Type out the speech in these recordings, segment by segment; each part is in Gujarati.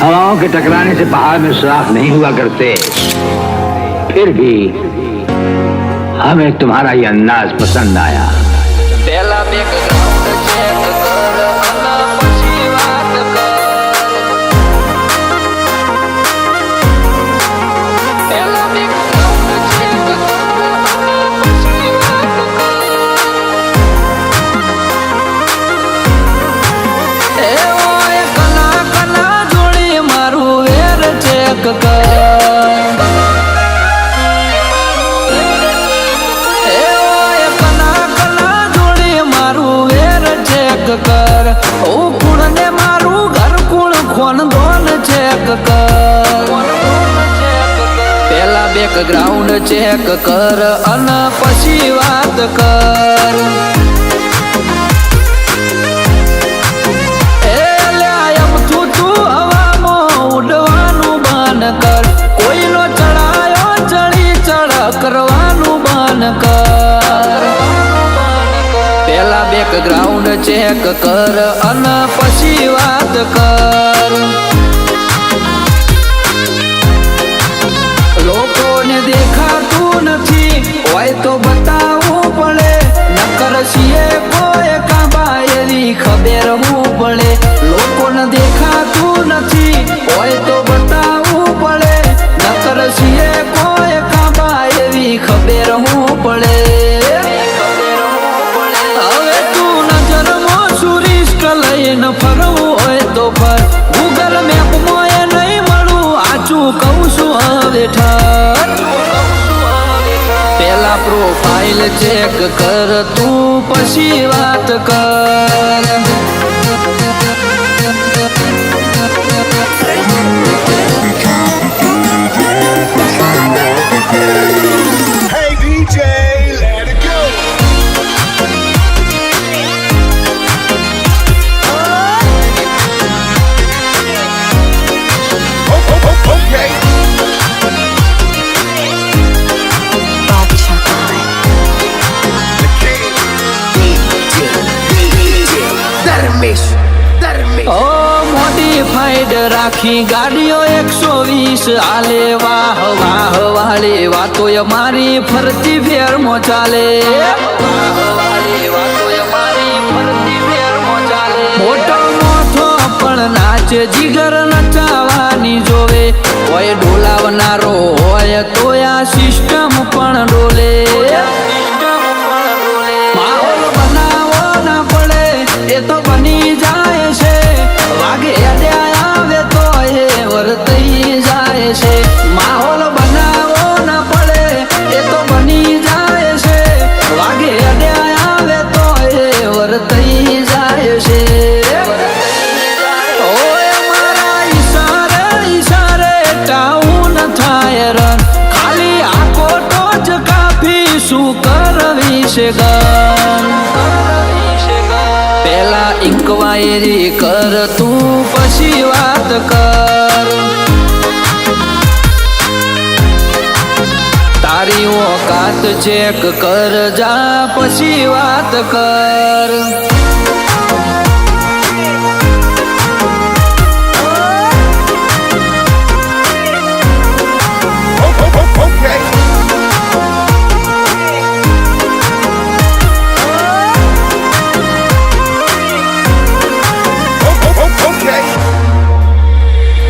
हवाओं के टकराने से पहाड़ में सुराख नहीं हुआ करते फिर भी हमें तुम्हारा ये अंदाज पसंद आया કર કલા જોડી મારું ઘર કુળ ખોન ગોન ચેક કર પેલા બેકગ્રાઉન્ડ ચેક કર અને પછી વાત કર. પેલા બેકગ્રાઉન્ડ ચેક કર અને પછી વાત કર. લોકોને દેખાતું નથી હોય તો પ્રોફાઇલ ચેક કર તું પછી વાત કર. ઓ મોડિફાઈડ રાખી ગાડીઓ એકસો વીસ. આલે વાહ વાહ વાળે વાતો મારી ફરતી ફેરમો ચાલે. મોટો મોટો પણ નાચે, જીગર નચાવાની જોવે. હોય ડોલાવનારો હોય તો આ સિસ્ટમ જાય છે. માહોલ બનાવો ના પડે, એ તો બની જાય છે. વાગે અડ્યા આવે તો એ વર્તઈ જાય છે. શું કરવી છે ગન? પેલા ઇન્કવાયરી કર, તું પછી વાત કર. તારી ઓકાત ચેક કર જા પછી વાત કર.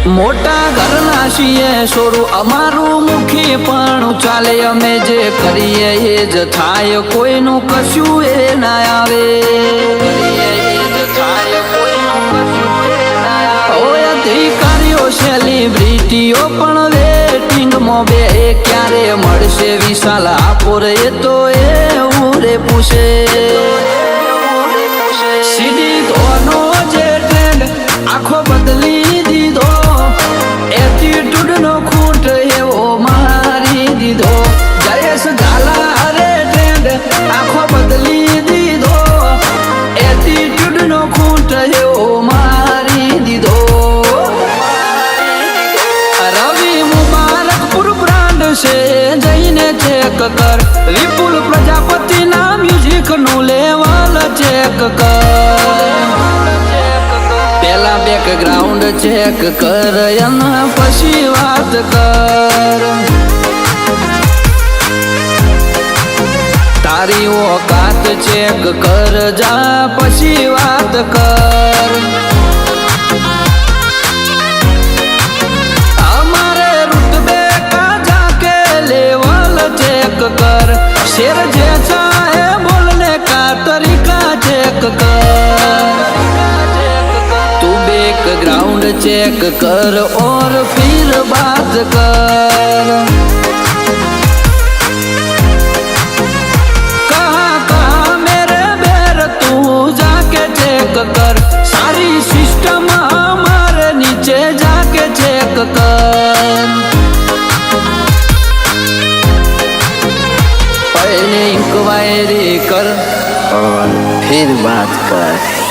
મોટા ઘરના છીએ સોરું અમારું મુખી પણ ચાલે અમે જે કરીએ એ જ થાય, કોઈનું કશું એ ના આવે. અધિકારીઓ, સેલિબ્રિટીઓ પણ વેટિંગમાં બે ક્યારે મળશે વિશાલ આપોર એ તો એવું રે પૂછે. સીધી ધોનો જે ટ્રેન્ડ આખો છે જઈને ચેક કર. વિપુલ મ્યુઝિકનું લેવલ ચેક કર. પેલા બેકગ્રાઉન્ડ ચેક કર, એના પછી વાત કર. તારી ઓકાત ચેક કર, જા પછી વાત કર. शेर जैसा है बोलने का तरीका चेक कर। तू बेक ग्राउंड चेक कर और फिर बात कर। कहा कहा मेरे बैर तू जाके चेक कर। सारी और फिर बात कर